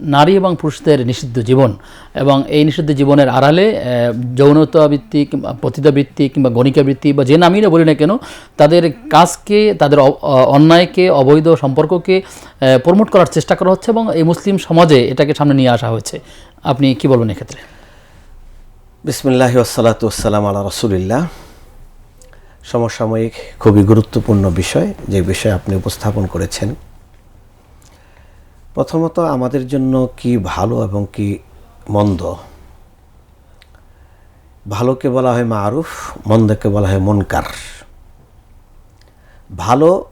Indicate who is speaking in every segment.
Speaker 1: নারী এবং পুরুষদের নিষিদ্ধ জীবন এবং এই নিষিদ্ধ জীবনের আড়ালে আহ, যৌনতা বৃত্তি কিংবা পতিতা বৃত্তি কিংবা গণিকা বৃত্তি বা যে নামই না বলি না কেন তাদের কাজকে তাদের অন্যায়কে অবৈধ সম্পর্ককে প্রমোট করার চেষ্টা করা হচ্ছে এবং এই মুসলিম সমাজে এটাকে সামনে নিয়ে আসা হয়েছে। আপনি কি বলবেন এক্ষেত্রে?
Speaker 2: বিসমিল্লাহ ওসালাত ওসালাম আলা রসুলিল্লাহ। সমসাময়িক খুবই গুরুত্বপূর্ণ বিষয় যে বিষয় আপনি উপস্থাপন করেছেন। প্রথমত আমাদের জন্য কি ভালো এবং কি মন্দ? ভালোকে বলা হয় মারুফ মন্দকে বলা হয় মনকার। ভালো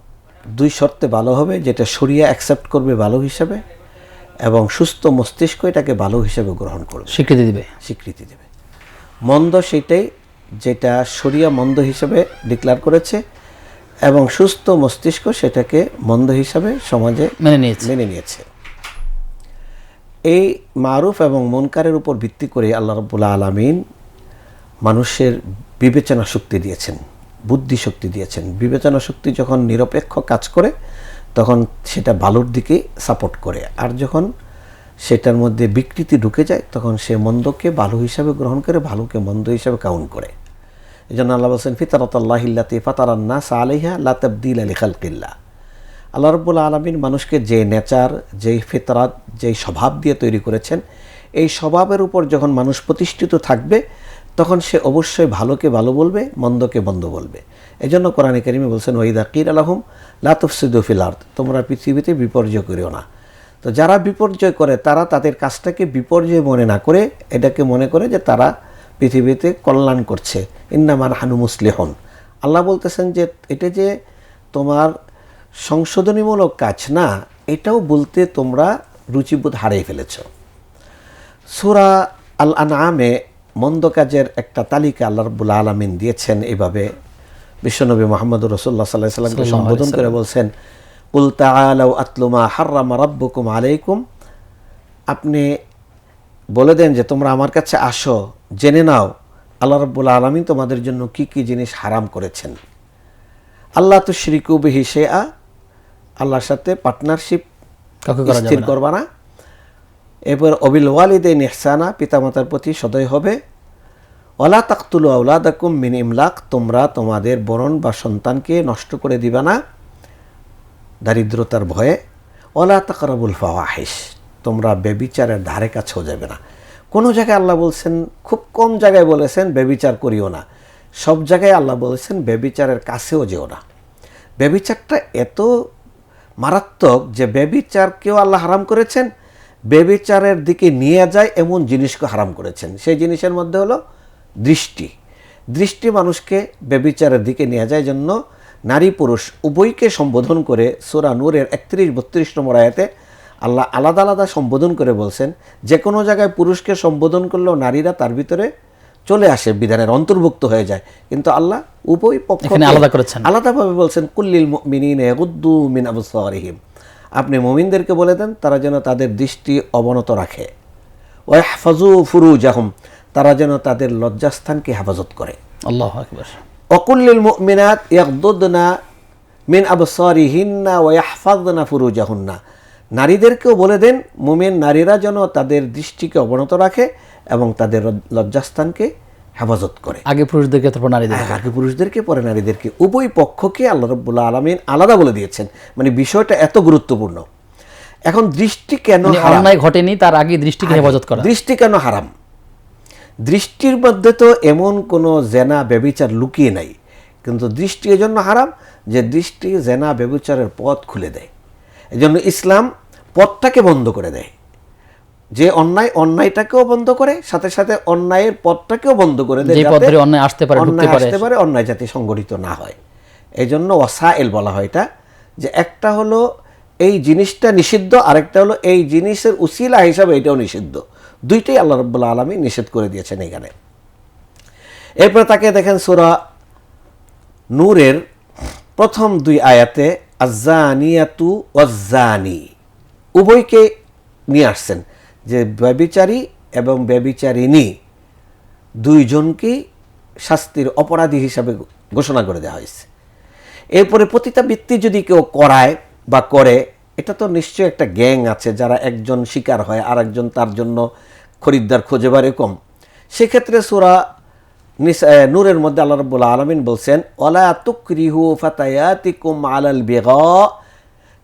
Speaker 2: দুই শর্তে ভালো হবে যেটা সরিয়া অ্যাকসেপ্ট করবে ভালো হিসাবে এবং সুস্থ মস্তিষ্ক এটাকে ভালো হিসাবে গ্রহণ করবে।
Speaker 1: স্বীকৃতি দেবে।
Speaker 2: স্বীকৃতি দেবে। মন্দ সেটাই যেটা শরিয়া মন্দ হিসেবে ডিক্লেয়ার করেছে এবং সুস্থ মস্তিষ্ক সেটাকে মন্দ হিসাবে সমাজে
Speaker 1: মেনে নিয়েছে।
Speaker 2: মেনে নিয়েছে। এই মারুফ এবং মনকারের উপর ভিত্তি করে আল্লাহ রব্বুল্লা আলমিন মানুষের বিবেচনা শক্তি দিয়েছেন, বুদ্ধি শক্তি দিয়েছেন। বিবেচনা শক্তি যখন নিরপেক্ষ কাজ করে, তখন সেটা ভালোর দিকে সাপোর্ট করে। আর যখন সেটার মধ্যে বিকৃতি ঢুকে যায়, তখন সে মন্দকে ভালো হিসাবে গ্রহণ করে ভালোকে মন্দ হিসাবে কাউন্ট করে। এই জন্য আল্লাহ বলছেন ফিতারতাল্লাহিল্লাতি ফাতারান্না সালেহা লাতাবদিল আলী খালকিল্লা আল্লাহ রব্বুল আলমিন মানুষকে যে নেচার, যেই ফিতরাত, যেই স্বভাব দিয়ে তৈরি করেছেন, এই স্বভাবের উপর যখন মানুষ প্রতিষ্ঠিত থাকবে, তখন সে অবশ্যই ভালোকে ভালো বলবে, মন্দকে মন্দ বলবে। এই জন্য কোরআন করিমে বলছেন ওইদা কির আলহম লাতফসিদুফিল আর্থ তোমরা পৃথিবীতে বিপর্যয় করিও না। তো যারা বিপর্যয় করে, তারা তাদের কাজটাকে বিপর্যয় মনে না করে, এটাকে মনে করে যে তারা পৃথিবীতে কল্যাণ করছে। ইন্নামান হানু মুসলিহন। আল্লাহ বলতেছেন যে, এটা যে তোমার সংশোধনীমূলক কাজ না এটাও বলতে তোমরা রুচিবোধ হারিয়ে ফেলেছ। সুরা আল আনআমে মন্দ কাজের একটা তালিকা আল্লাহ রব্বুল আলমিন দিয়েছেন এইভাবে বিশ্বনবী মোহাম্মদ রসুল্লাহ সাল্লাহ সাল্লামকে সম্বোধন করে বলছেন উল আতলুমা হার্রামা রাব্বুকুম আলাইকুম। আপনি বলে দেন যে তোমরা আমার কাছে আসো জেনে নাও আল্লাহ রব্বুল আলমিন তোমাদের জন্য কি কি জিনিস হারাম করেছেন? আল্লাহ তো শ্রীকু বিহি সে আ আল্লাহর সাথে পার্টনারশিপ স্থির করবা না। এরপর অবিল ওয়ালিদে নিহসানা পিতামাতার প্রতি সদয় হবে। ওলা তাকতুল আউলাদাকুম মিন ইমলাক তোমরা তোমাদের বরণ বা সন্তানকে নষ্ট করে দিবা না দারিদ্রতার ভয়ে। ওলা তাকরাবুল ফাওয়াহিস তোমরা বেবিচারের ধারে কাছেও যাবে না। কোনো জায়গায় আল্লাহ বলছেন খুব কম জায়গায় বলেছেন বেবিচার করিও না। সব জায়গায় আল্লাহ বলেছেন বেবিচারের কাছেও যেও না। বেবিচারটা এত মারাত্মক যে বেবিচারকেও আল্লাহ হারাম করেছেন বেবিচারের দিকে নিয়ে যায় এমন জিনিসকে হারাম করেছেন। সেই জিনিসের মধ্যে হলো দৃষ্টি। দৃষ্টি মানুষকে বেবিচারের দিকে নিয়ে যায় জন্য নারী পুরুষ উভয়কে সম্বোধন করে সুরা নূরের একত্রিশ, বত্রিশ নম্বর আয়াতে আল্লাহ আলাদা আলাদা সম্বোধন করে বলছেন, যে কোনো জায়গায় পুরুষকে সম্বোধন করলেও নারীরা তার ভিতরে চলে আসে বিধানের অন্তর্ভুক্ত হয়ে যায়। কিন্তু আল্লাহ উভয় পক্ষ
Speaker 1: আলাদা করেছেন।
Speaker 2: আলাদাভাবে বলছেন কুল্লিল মিনিন এগুদ্দু মিন আবসারিহিম। আপনি মুমিনদেরকে বলে দেন তারা যেন তাদের দৃষ্টি অবনত রাখে। ওয়াহফাজু ফুরুজাহুম তারা যেন তাদের লজ্জাস্থানকে হেফাজত করে।
Speaker 1: আল্লাহ আকবর।
Speaker 2: অকুল্লিল মুমিনাত ইয়াগদুদনা মিন আবসারিহিন্না ওয়া ইয়াহফাযনা ফুরুজাহুন্না। নারীদেরকেও বলে দেন মুমিন নারীরা যেন তাদের দৃষ্টিকে অবনত রাখে এবং তাদের লজ্জাস্থানকে হেফাজত করে।
Speaker 1: আগে পুরুষদেরকে তারপর নারীদের
Speaker 2: এক আগে পুরুষদেরকে পরে নারীদেরকে। উভয় পক্ষকে আল্লাহ রব্বুল্লাহ আলমিন আলাদা বলে দিয়েছেন। মানে বিষয়টা এত গুরুত্বপূর্ণ। এখন দৃষ্টি কেন
Speaker 1: মানে অন্যায় ঘটেনি তার আগে দৃষ্টিকে হেফাজত করা।
Speaker 2: দৃষ্টি কেন হারাম? দৃষ্টির মধ্যে তো এমন কোনো জেনা ব্যবিচার লুকিয়ে নাই। কিন্তু দৃষ্টি এজন্য হারাম যে দৃষ্টি জেনা ব্যবিচারের পথ খুলে দেয়। এজন্য ইসলাম পথটাকে বন্ধ করে দেয়। যে অন্যায় অন্যায়টাকেও বন্ধ করে সাথে সাথে অন্যায়ের পথটাকেও বন্ধ করে দেয় যাতে
Speaker 1: অন্যায় আসতে পারে,
Speaker 2: অন্যায় আসতে পারে অন্যায় যাতে সংগঠিত না হয়। এই জন্য ওয়াসাইল বলা হয় এটা যে একটা হলো এই জিনিসটা নিষিদ্ধ আরেকটা হলো এই জিনিসের উসিলা হিসাবে এটাও নিষিদ্ধ। দুইটাই আল্লাহ রব্বুল্লা আলমী নিষেধ করে দিয়েছেন এখানে এরপরে তাকে দেখেন সুরা নূরের প্রথম দুই আয়াতে আজানিয়াতু ওয়াজ্জানি। উভয়কে নিয়ে আসছেন। যে ব্যবিচারী এবং ব্যবিচারিণী দুইজনকেই শাস্তির অপরাধী হিসাবে ঘোষণা করে দেওয়া হয়েছে। এরপরে পতিতাবৃত্তি যদি কেউ করায় বা করে, এটা তো নিশ্চয়ই একটা গ্যাং আছে যারা একজন শিকার হয় আর একজন তার জন্য খরিদ্দার খুঁজে বা এরকম সেক্ষেত্রে সুরা নূরের মধ্যে আল্লাহ রব্বুল আলমিন বলছেন ওলা তুকরিহু ফাতায়াতিকুম আলাল বেগা।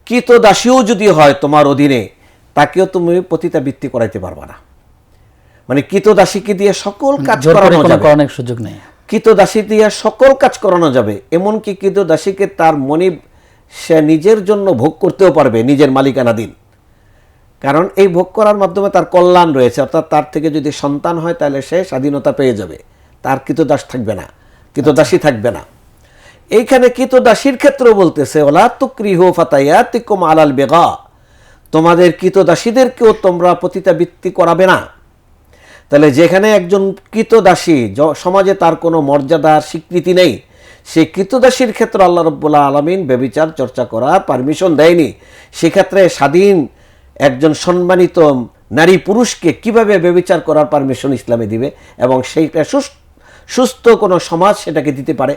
Speaker 2: কিত দাসীও যদি হয় তোমার অধীনে তাকেও তুমি পতিতাবৃত্তি করাইতে পারবা না। মানে কিত দাসীকে দিয়ে সকল কাজ করানো যাবে।
Speaker 1: সুযোগ নেই।
Speaker 2: কৃতদাসী দিয়ে সকল কাজ করানো যাবে। এমনকি কৃতদাসীকে তার মনিব সে নিজের জন্য ভোগ করতেও পারবে নিজের মালিকানাধীন। কারণ এই ভোগ করার মাধ্যমে তার কল্যাণ রয়েছে অর্থাৎ তার থেকে যদি সন্তান হয় তাহলে সে স্বাধীনতা পেয়ে যাবে। তার কৃতদাস থাকবে না কৃতদাসী থাকবে না। এইখানে কৃতদাসীর ক্ষেত্রেও বলতেছে ওলা তুকরিহ ফাতায়াতিকুম আলাল বেগা। তোমাদের কৃতদাসীদেরকেও তোমরা পতিতাবৃত্তি করাবে না। তাহলে যেখানে একজন কৃতদাসী সমাজে তার কোনো মর্যাদা স্বীকৃতি নেই সেই কৃতদাসীর ক্ষেত্রে আল্লাহ রব্বুল্লাহ আলমিন বেবিচার চর্চা করার পারমিশন দেয়নি। সেক্ষেত্রে স্বাধীন একজন সম্মানিত নারী পুরুষকে কীভাবে বেবিচার করার পারমিশন ইসলামে দিবে এবং সেইটা সুস- সুস্থ কোনো সমাজ সেটাকে দিতে পারে?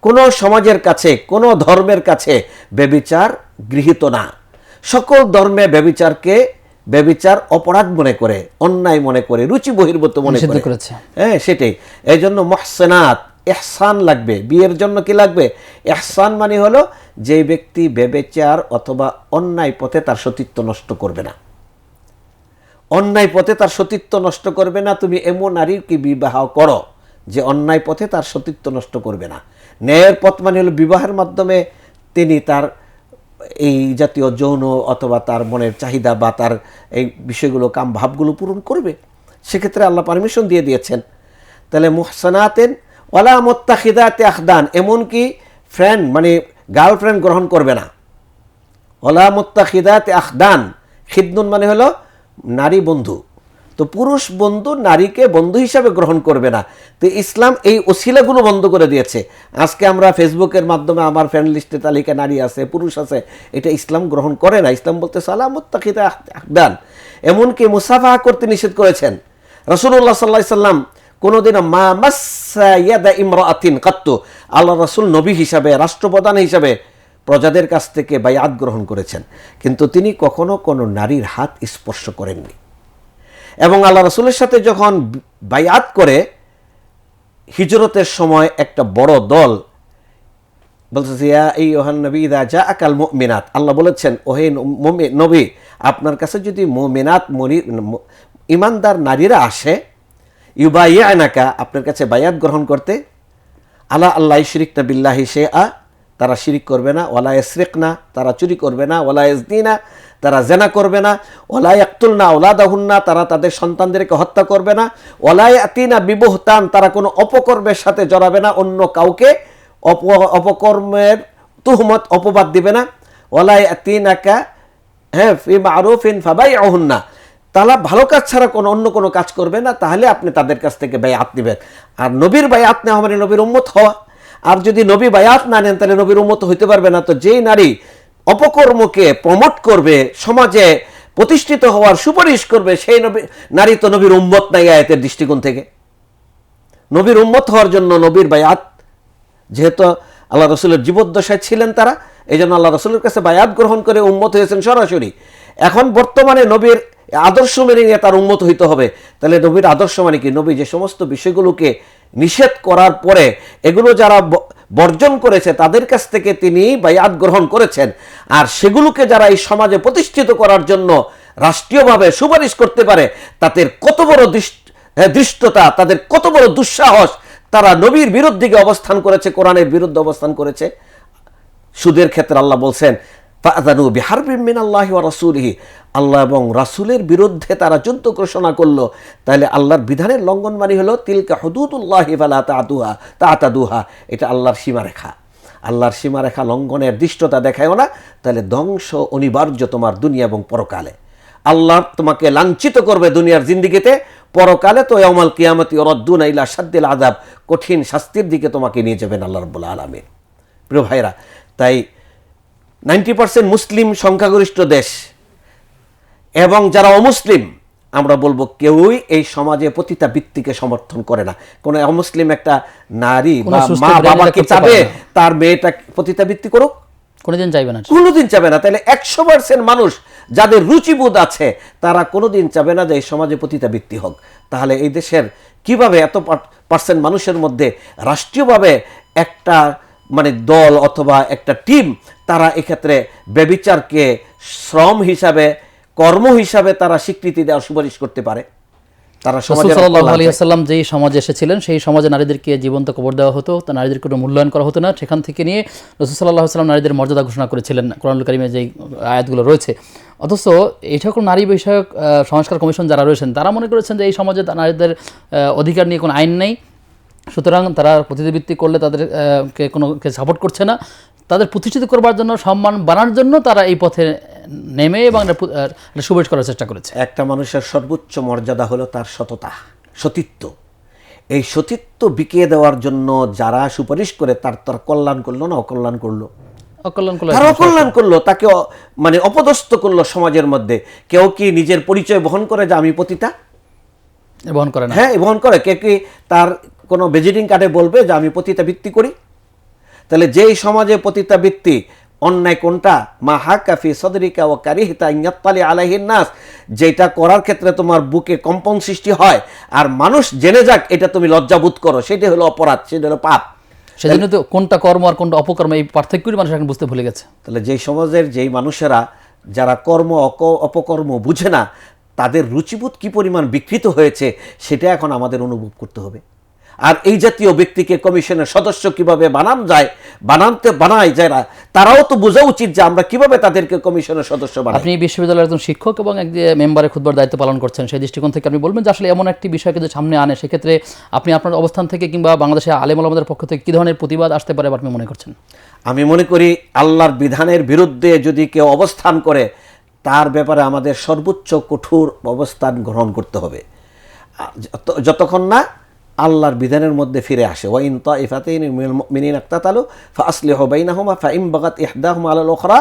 Speaker 2: কোনো সমাজের কাছে, কোনো ধর্মের কাছে বেবিচার গৃহীত না। সকল ধর্মে বেবিচারকে বেবিচার অপরাধ মনে করে অন্যায় মনে করে রুচি বহির্ভূত মনে করে।
Speaker 1: করেছে।
Speaker 2: হ্যাঁ সেটাই। এই জন্য মহসেনাত এহসান লাগবে। বিয়ের জন্য কি লাগবে? এহসান মানে হলো যে ব্যক্তি বেবেচার অথবা অন্যায় পথে তার সতীত্ব নষ্ট করবে না। অন্যায় পথে তার সতীত্ব নষ্ট করবে না তুমি এমন নারীর কি বিবাহ করো যে অন্যায় পথে তার সতীত্ব নষ্ট করবে না? ন্যায়ের পথ মানে হলো বিবাহের মাধ্যমে তিনি তার এই জাতীয় যৌন অথবা তার মনের চাহিদা বা তার এই বিষয়গুলো, কাম ভাবগুলো পূরণ করবে, সেক্ষেত্রে আল্লাহ পারমিশন দিয়ে দিয়েছেন। তাহলে মুহসানাতেন ওলা মোত্তাখিদাতে আখদান, এমনকি ফ্রেন্ড মানে গার্লফ্রেন্ড গ্রহণ করবে না। ওলা মোত্তাখিদাতে আখদান, খিদনুন মানে হলো নারী বন্ধু। তো পুরুষ বন্ধু নারীকে বন্ধু হিসাবে গ্রহণ করবে না। তো ইসলাম এই ওসিলাগুলো বন্ধ করে দিয়েছে। আজকে আমরা ফেসবুকের মাধ্যমে আমার ফ্রেন্ড লিস্টে তালিকা নারী আছে, পুরুষ আছে, এটা ইসলাম গ্রহণ করে না। ইসলাম বলতে সালামুত্তাকিদা আহদান। এমনকি মুসাফা করতে নিষেধ করেছেন। রসুল্লাহ সাল্লাহ সাল্লাম কোনোদিন মা মাসা ইয়াদা ইমরাতিন কাত্তু। আল্লাহ রসুল নবী হিসাবে, রাষ্ট্রপ্রধান হিসাবে প্রজাদের কাছ থেকে বায়াত গ্রহণ করেছেন। কিন্তু তিনি কখনো কোনো নারীর হাত স্পর্শ করেননি। এবং আল্লাহ রসুলের সাথে যখন বায়াত করে, হিজরতের সময় একটা বড় দল বলতেছে, ইয়া এই ওহান নবী, ইদা যা আকাল আল্লাহ বলেছেন, ওহে নবী, আপনার কাছে যদি মোমিনাত, মনি ইমানদার নারীরা আসে ইউবা ইয়ানাকা আপনার কাছে বায়াত গ্রহণ করতে, আলা আল্লাহ শিরিক না বিল্লাহি সে আ তারা শিরিক করবে না ওলা এসরেক না তারা চুরি করবে না ওলা এসদি না তারা জেনা করবে না ওলাই একতুল না ওলা দাহুন না তারা তাদের সন্তানদেরকে হত্যা করবে না ওলাই আতিনা বিবহতান, তারা কোনো অপকর্মের সাথে জড়াবে না, অন্য কাউকে অপ, অপকর্মের তুহমত, অপবাদ দিবে না ওলাই আতিনাকা হ্যাঁ ফি মারুফিন ফাবাই অহুন্না তারা ভালো কাজ ছাড়া কোনো, অন্য কোনো কাজ করবে না, তাহলে আপনি তাদের কাছ থেকে বায়াত নেবেন। আর নবীর বায়াত নেওয়া মানে নবীর উম্মত হওয়া। আর যদি নবী বায়াত না নেন, তাহলে নবীর উম্মত হইতে পারবে না। তো যেই নারী অপকর্মকে প্রমোট করবে, সমাজে প্রতিষ্ঠিত হওয়ার সুপারিশ করবে, সেই নবী, নারী তো নবীর উম্মত নাই আয়তের দৃষ্টিকোণ থেকে। নবীর উম্মত হওয়ার জন্য নবীর বায়াত, যেহেতু আল্লাহ রসুলের জীবদ্দশায় ছিলেন তারা এই জন্য আল্লাহ রসুলের কাছে বায়াত গ্রহণ করে উম্মত হয়েছেন সরাসরি। এখন বর্তমানে নবীর আদর্শ মেনে নিয়ে তার উন্মত হইতে হবে। তাহলে নবীর আদর্শ মানে কি? নবী যে সমস্ত বিষয়গুলোকে নিষেধ করার পরে এগুলো যারা বর্জন করেছে, তাদের কাছ থেকে তিনি বায়াত গ্রহণ করেছেন। আর সেগুলোকে যারা এই সমাজে প্রতিষ্ঠিত করার জন্য রাষ্ট্রীয়ভাবে সুপারিশ করতে পারে, তাদের কত বড় দৃষ্ট- দৃষ্টতা তাদের কত বড় দুঃসাহস, তারা নবীর বিরুদ্ধে অবস্থান করেছে, কোরআনের বিরুদ্ধে অবস্থান করেছে। সুদের ক্ষেত্রে আল্লাহ বলছেন ফাদানু বিহারবিন আল্লাহ রাসূলিহি। আল্লাহ এবং রাসূলের বিরুদ্ধে তারা যুদ্ধ ঘোষণা করল। তাহলে আল্লাহর বিধানের লঙ্ঘন মানে হলো, তিলকা হুদুদুল্লাহ ফালা তাতুহা তাতাদুহা। এটা আল্লাহর সীমারেখা। আল্লাহর সীমারেখা লঙ্ঘনের দৃষ্টতা দেখায়ও না, তাহলে ধ্বংস অনিবার্য তোমার দুনিয়া এবং পরকালে। আল্লাহ তোমাকে লাঞ্ছিত করবে দুনিয়ার জিন্দিগিতে, পরকালে তো ইয়াউমাল কিয়ামতি রদ্দুন ইলা সাদ্দিল আযাব। কঠিন শাস্তির দিকে তোমাকে নিয়ে যাবেন আল্লাহ রাব্বুল আলামিন। প্রিয় ভাইরা, তাই নাইনটি পার্সেন্ট মুসলিম সংখ্যাগরিষ্ঠ দেশ এবং যারা অমুসলিম আমরা বলব কেউই এই সমাজে পতিতা বৃত্তিকে সমর্থন করে না। কোনো অমুসলিম একটা নারী বা মা
Speaker 1: এটা
Speaker 2: বাবাকে চাবে তার মেয়েটা পতিতা বৃত্তি করুক?
Speaker 1: কোনোদিন চাইবে না
Speaker 2: কোনোদিন চাবে না। তাহলে একশো পার্সেন্ট মানুষ যাদের রুচিবোধ আছে তারা কোনোদিন চাবে না যে এই সমাজে পতিতাবৃত্তি হোক। তাহলে এই দেশের কীভাবে এত পার্সেন্ট মানুষের মধ্যে রাষ্ট্রীয়ভাবে একটা মানে দল অথবা একটা টিম তারা এক্ষেত্রে ব্যবিচারকে শ্রম হিসাবে কর্ম হিসাবে তারা স্বীকৃতি দেওয়ার সুপারিশ করতে পারে। তারা।
Speaker 1: আসাল্লাম যেই সমাজে এসেছিলেন সেই সমাজে নারীদেরকে জীবন্ত কবর দেওয়া হতো তা নারীদেরকে কোনো মূল্যায়ন করা হতো না। সেখান থেকে নিয়ে রসুল সাল্লাহ সাল্লাম নারীদের মর্যাদা ঘোষণা করেছিলেন কোরআন কারিমে যেই আয়াতগুলো রয়েছে। অথচ এই সকল নারী বিষয়ক সংস্কার কমিশন যারা রয়েছেন তারা মনে করেছেন যে এই সমাজে নারীদের অধিকার নিয়ে কোনো আইন নেই। সুতরাং তারা প্রতিনিধিত্ব করলে তাদের আহ, কে কোনো সাপোর্ট করছে না। তাদের প্রতিষ্ঠিত করবার জন্য সম্মান বাড়ার জন্য তারা এই পথে নেমে এবং সুবেশ করার চেষ্টা করেছে।
Speaker 2: একটা মানুষের সর্বোচ্চ মর্যাদা হলো তার সততা সতীত্ব। এই সতীত্ব বিকিয়ে দেওয়ার জন্য যারা সুপারিশ করে তার তার কল্যাণ করল না অকল্যাণ করল।
Speaker 1: অকল্যাণ করলে
Speaker 2: তার অকল্যাণ করল তাকে মানে অপদস্থ করল সমাজের মধ্যে। কেউ কি নিজের পরিচয় বহন করে যে আমি পতিতা?
Speaker 1: বহন করে না।
Speaker 2: হ্যাঁ বহন করে। কে কি তার কোনো ভিজিটিং কার্ডে বলবে যে আমি পতিতা বৃত্তি করি? তাহলে যেই সমাজে পতিতা বৃত্তি অন্যায় কোনটা? মা হাকাফি সদরিকা ও কারিহিতা ইয়াত্তালি আলাইহিন নাস। যেটা করার ক্ষেত্রে তোমার বুকে কম্পন সৃষ্টি হয় আর মানুষ জেনে যাক এটা তুমি লজ্জাবোধ করো সেটা হলো অপরাধ সেটা হলো পাপ।
Speaker 1: সেজন্য তো কোনটা কর্ম আর কোনটা অপকর্ম এই পার্থক্যই মানুষ এখন বুঝতে ভুলে গেছে।
Speaker 2: তাহলে যেই সমাজের যেই মানুষেরা যারা কর্ম অপকর্ম বুঝে না তাদের রুচিবোধ কি পরিমাণ বিকৃত হয়েছে সেটা এখন আমাদের অনুভব করতে হবে। আর এই জাতীয় ব্যক্তিকে কমিশনের সদস্য কীভাবে বানান যায় বানানতে বানায় যারা তারাও তো বোঝা উচিত যে আমরা কীভাবে তাদেরকে কমিশনের সদস্য বানাই।
Speaker 1: আপনি বিশ্ববিদ্যালয়ের একজন শিক্ষক এবং এক যে মেম্বারে খুদবার দায়িত্ব পালন করছেন সেই দৃষ্টিকোণ থেকে আপনি বলবেন যে আসলে এমন একটি বিষয়কে যদি সামনে আনে সেক্ষেত্রে আপনি আপনার অবস্থান থেকে কিংবা বাংলাদেশের আলেম আলমদের পক্ষ থেকে কী ধরনের প্রতিবাদ আসতে পারে আপনি মনে করছেন?
Speaker 2: আমি মনে করি আল্লাহর বিধানের বিরুদ্ধে যদি কেউ অবস্থান করে তার ব্যাপারে আমাদের সর্বোচ্চ কঠোর অবস্থান গ্রহণ করতে হবে। যতক্ষণ না আল্লাহর বিধানের মধ্যে ফিরে আসে। ওয়াইন তাইফাতাইন মিনিন ফাসলিহু বাইনাহুমা ফাইম বাগাত ইহদাহুমা আলাল উখরা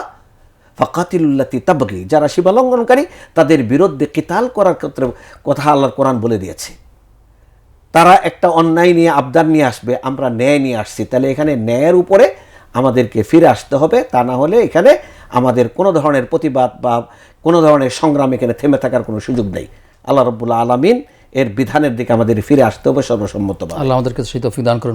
Speaker 2: ফাকাতিলুল্লাতি তাবগি। যারা সীমালঙ্ঘনকারী তাদের বিরুদ্ধে কিতাল করার ক্ষেত্রে কথা আল্লাহর কোরআন বলে দিয়েছে। তারা একটা অন্যায় নিয়ে আবদার নিয়ে আসবে, আমরা ন্যায় নিয়ে আসছি। তাহলে এখানে ন্যায়ের উপরে আমাদেরকে ফিরে আসতে হবে, তা না হলে এখানে আমাদের কোনো ধরনের প্রতিবাদ বা কোনো ধরনের সংগ্রাম এখানে থেমে থাকার কোনো সুযোগ নেই। আল্লাহ রব্বুল্লা আলমিন এর বিধানের দিকে আমাদের ফিরে আসতে হবে সর্বসম্মতভাবে।
Speaker 1: আল্লাহ আমাদেরকে সেই তৌফিক দান করুন।